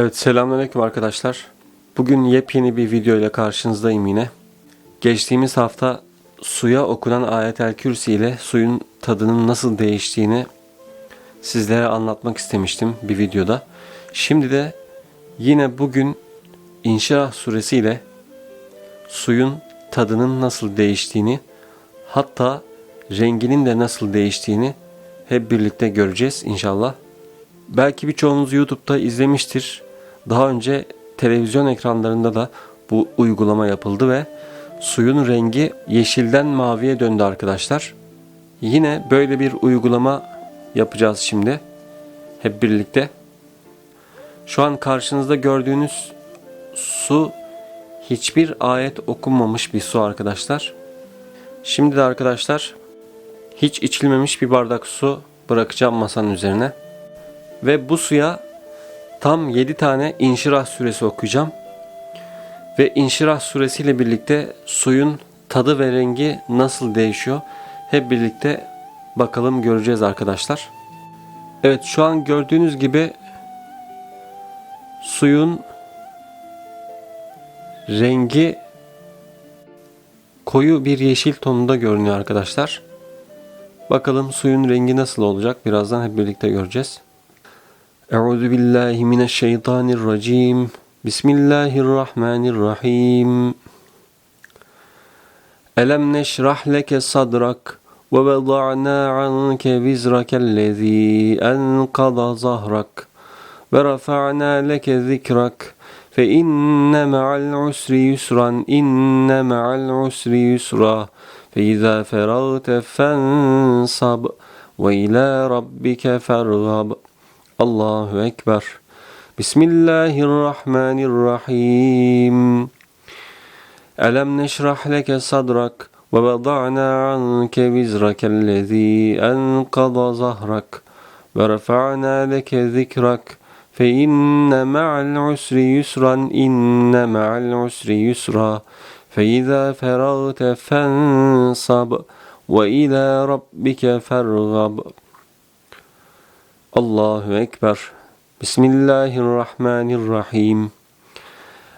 Evet selamünaleyküm arkadaşlar. Bugün yepyeni bir video ile karşınızdayım yine. Geçtiğimiz hafta suya okunan ayetel kürsi ile suyun tadının nasıl değiştiğini sizlere anlatmak istemiştim bir videoda. Şimdi de yine bugün İnşirah suresi ile suyun tadının nasıl değiştiğini hatta renginin de nasıl değiştiğini hep birlikte göreceğiz inşallah. Belki birçoğunuz YouTube'da izlemiştir. Daha önce televizyon ekranlarında da bu uygulama yapıldı ve suyun rengi yeşilden maviye döndü arkadaşlar. Yine böyle bir uygulama yapacağız şimdi. Hep birlikte. Şu an karşınızda gördüğünüz su hiçbir ayet okunmamış bir su arkadaşlar. Şimdi de arkadaşlar hiç içilmemiş bir bardak su bırakacağım masanın üzerine. Ve bu suya tam 7 tane İnşirah suresi okuyacağım. Ve İnşirah suresi ile birlikte suyun tadı ve rengi nasıl değişiyor hep birlikte bakalım göreceğiz arkadaşlar. Evet şu an gördüğünüz gibi suyun rengi koyu bir yeşil tonunda görünüyor arkadaşlar. Bakalım suyun rengi nasıl olacak birazdan hep birlikte göreceğiz. Euzu billahi mineşşeytanirracim. Bismillahirrahmanirrahim. Elem neşrah leke sadrak ve veda'na anke vizrakellezî enkada zahrak ve rafa'na leke zikrak fe inne ma'al usri yusran inne ma'al usri yusra fe izâ feragte fensab ve ilâ rabbike fergab Allahu Ekber. Bismillahirrahmanirrahim. Elem neşrah leke sadrak ve vada'na anke vizrakellezî enkada zahrak ve rafa'na leke zikrak fe inne ma'al usri yusran inne ma'al usri yusra fe izâ feragte fensab ve ilâ rabbike fergab. Allahu Ekber. Bismillahirrahmanirrahim.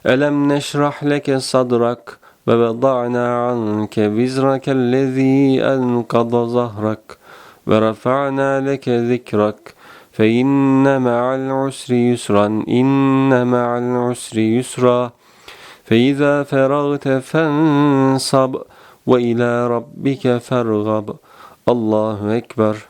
Elem neşrah leke sadrak ve veda'na anke vizrakellezî enkada zahrak ve rafa'na leke zikrak fe inne ma'al usri yusran inne ma'al usri yusra fe izâ feragte fensab ve ilâ rabbike fergab. Allahu Ekber.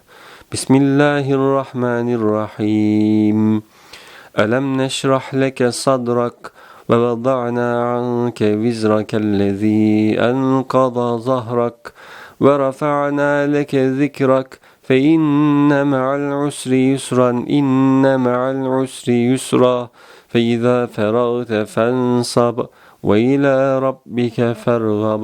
Ekber. Bismillahirrahmanirrahim. Elem neşrah leke sadrak ve veda'na anke vizrakellezî enkada zahrak ve rafa'na leke zikrak fe inne ma'al usri yusran inne ma'al usri yusra fe izâ feragte fensab ve ilâ rabbike fergab.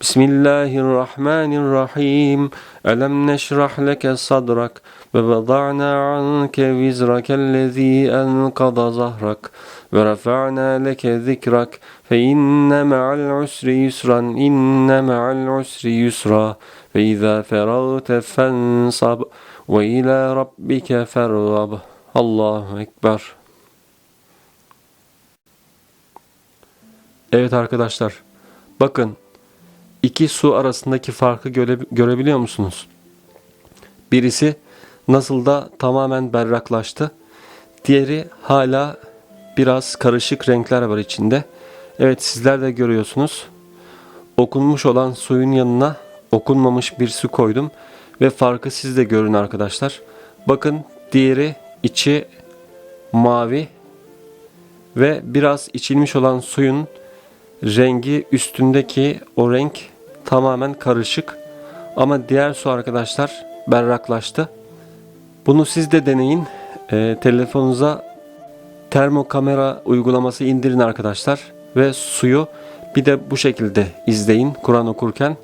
Bismillahirrahmanirrahim. Elem neşrah leke sadrak ve veda'na anke vizrakellezî enkada zahrak ve rafa'na leke zikrak fe inne ma'al usri yusran inne ma'al usri yusra ve izâ feragte fensab ve ilâ rabbike fergab. Allahu Ekber. Evet arkadaşlar. Bakın iki su arasındaki farkı göre, görebiliyor musunuz? Birisi nasıl da tamamen berraklaştı. Diğeri hala biraz karışık renkler var içinde. Evet sizler de görüyorsunuz. Okunmuş olan suyun yanına okunmamış bir su koydum ve farkı siz de görün arkadaşlar. Bakın diğeri içi mavi ve biraz içilmiş olan suyun rengi üstündeki o renk tamamen karışık. Ama diğer su arkadaşlar berraklaştı. Bunu siz de deneyin. Ee, telefonunuza termokamera uygulaması indirin arkadaşlar ve suyu bir de bu şekilde izleyin Kur'an okurken.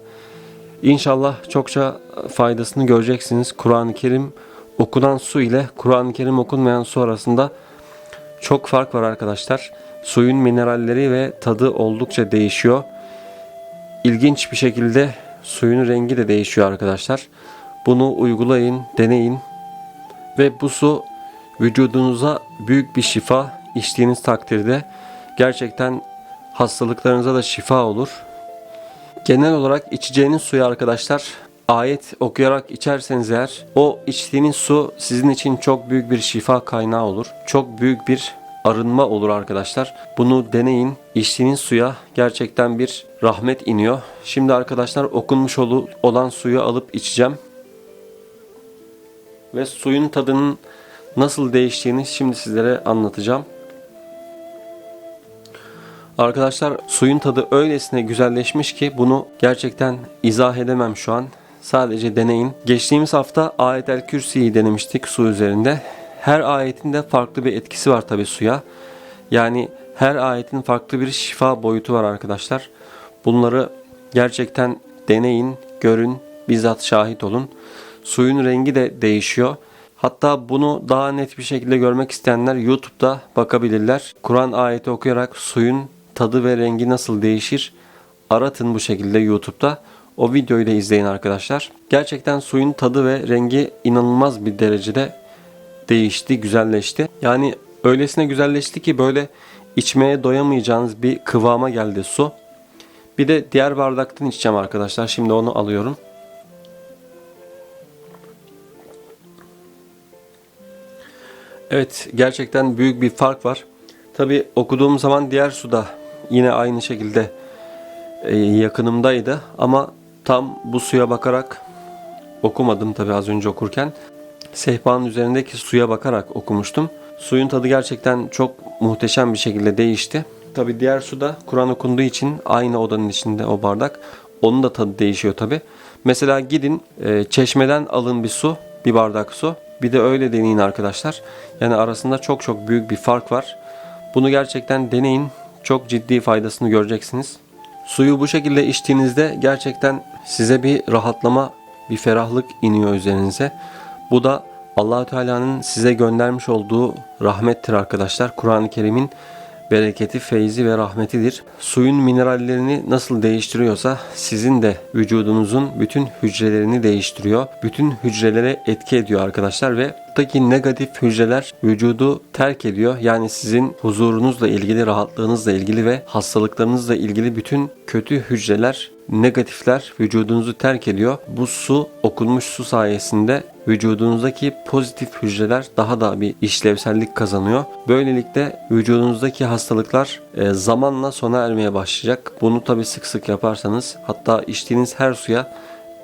İnşallah çokça faydasını göreceksiniz. Kur'an-ı Kerim okunan su ile Kur'an-ı Kerim okunmayan su arasında çok fark var arkadaşlar. Suyun mineralleri ve tadı oldukça değişiyor. İlginç bir şekilde suyun rengi de değişiyor arkadaşlar. Bunu uygulayın, deneyin. Ve bu su vücudunuza büyük bir şifa içtiğiniz takdirde gerçekten hastalıklarınıza da şifa olur. Genel olarak içeceğiniz suyu arkadaşlar ayet okuyarak içerseniz eğer o içtiğiniz su sizin için çok büyük bir şifa kaynağı olur. Çok büyük bir arınma olur arkadaşlar. Bunu deneyin. İçtiğiniz suya gerçekten bir rahmet iniyor. Şimdi arkadaşlar okunmuş olan suyu alıp içeceğim. Ve suyun tadının nasıl değiştiğini şimdi sizlere anlatacağım. Arkadaşlar suyun tadı öylesine güzelleşmiş ki bunu gerçekten izah edemem şu an. Sadece deneyin. Geçtiğimiz hafta Ayetel Kürsi'yi denemiştik su üzerinde. Her ayetin de farklı bir etkisi var tabi suya. Yani her ayetin farklı bir şifa boyutu var arkadaşlar. Bunları gerçekten deneyin, görün, bizzat şahit olun. Suyun rengi de değişiyor. Hatta bunu daha net bir şekilde görmek isteyenler YouTube'da bakabilirler. Kur'an ayeti okuyarak suyun tadı ve rengi nasıl değişir aratın bu şekilde YouTube'da. O videoyu da izleyin arkadaşlar. Gerçekten suyun tadı ve rengi inanılmaz bir derecede değişti, güzelleşti. Yani öylesine güzelleşti ki böyle içmeye doyamayacağınız bir kıvama geldi su. Bir de diğer bardaktan içeceğim arkadaşlar. Şimdi onu alıyorum. Evet gerçekten büyük bir fark var. Tabi okuduğum zaman diğer suda yine aynı şekilde e, yakınımdaydı ama tam bu suya bakarak okumadım tabi az önce okurken. Sehpanın üzerindeki suya bakarak okumuştum. Suyun tadı gerçekten çok muhteşem bir şekilde değişti. Tabi diğer suda Kur'an okunduğu için aynı odanın içinde o bardak. Onun da tadı değişiyor tabi. Mesela gidin e, çeşmeden alın bir su, bir bardak su. Bir de öyle deneyin arkadaşlar. Yani arasında çok çok büyük bir fark var. Bunu gerçekten deneyin. Çok ciddi faydasını göreceksiniz. Suyu bu şekilde içtiğinizde gerçekten size bir rahatlama, bir ferahlık iniyor üzerinize. Bu da Allahü Teala'nın size göndermiş olduğu rahmettir arkadaşlar. Kur'an-ı Kerim'in bereketi, feyzi ve rahmetidir. Suyun minerallerini nasıl değiştiriyorsa sizin de vücudunuzun bütün hücrelerini değiştiriyor. Bütün hücrelere etki ediyor arkadaşlar ve buradaki negatif hücreler vücudu terk ediyor. Yani sizin huzurunuzla ilgili, rahatlığınızla ilgili ve hastalıklarınızla ilgili bütün kötü hücreler negatifler vücudunuzu terk ediyor. Bu su okunmuş su sayesinde vücudunuzdaki pozitif hücreler daha da bir işlevsellik kazanıyor. Böylelikle vücudunuzdaki hastalıklar e, zamanla sona ermeye başlayacak. Bunu tabi sık sık yaparsanız hatta içtiğiniz her suya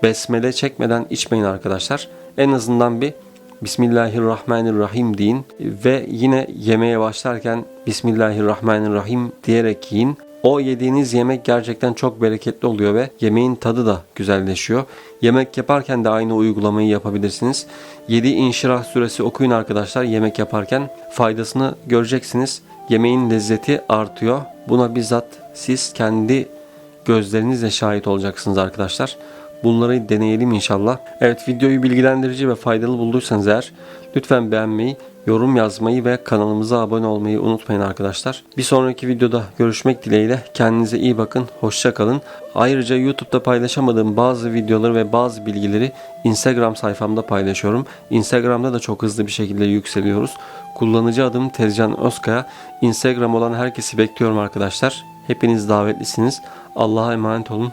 besmele çekmeden içmeyin arkadaşlar. En azından bir Bismillahirrahmanirrahim deyin ve yine yemeğe başlarken Bismillahirrahmanirrahim diyerek yiyin. O yediğiniz yemek gerçekten çok bereketli oluyor ve yemeğin tadı da güzelleşiyor. Yemek yaparken de aynı uygulamayı yapabilirsiniz. 7 İnşirah suresi okuyun arkadaşlar yemek yaparken faydasını göreceksiniz. Yemeğin lezzeti artıyor. Buna bizzat siz kendi gözlerinizle şahit olacaksınız arkadaşlar. Bunları deneyelim inşallah. Evet videoyu bilgilendirici ve faydalı bulduysanız eğer lütfen beğenmeyi, yorum yazmayı ve kanalımıza abone olmayı unutmayın arkadaşlar. Bir sonraki videoda görüşmek dileğiyle kendinize iyi bakın, hoşça kalın. Ayrıca YouTube'da paylaşamadığım bazı videoları ve bazı bilgileri Instagram sayfamda paylaşıyorum. Instagram'da da çok hızlı bir şekilde yükseliyoruz. Kullanıcı adım Tezcan Özkaya. Instagram olan herkesi bekliyorum arkadaşlar. Hepiniz davetlisiniz. Allah'a emanet olun.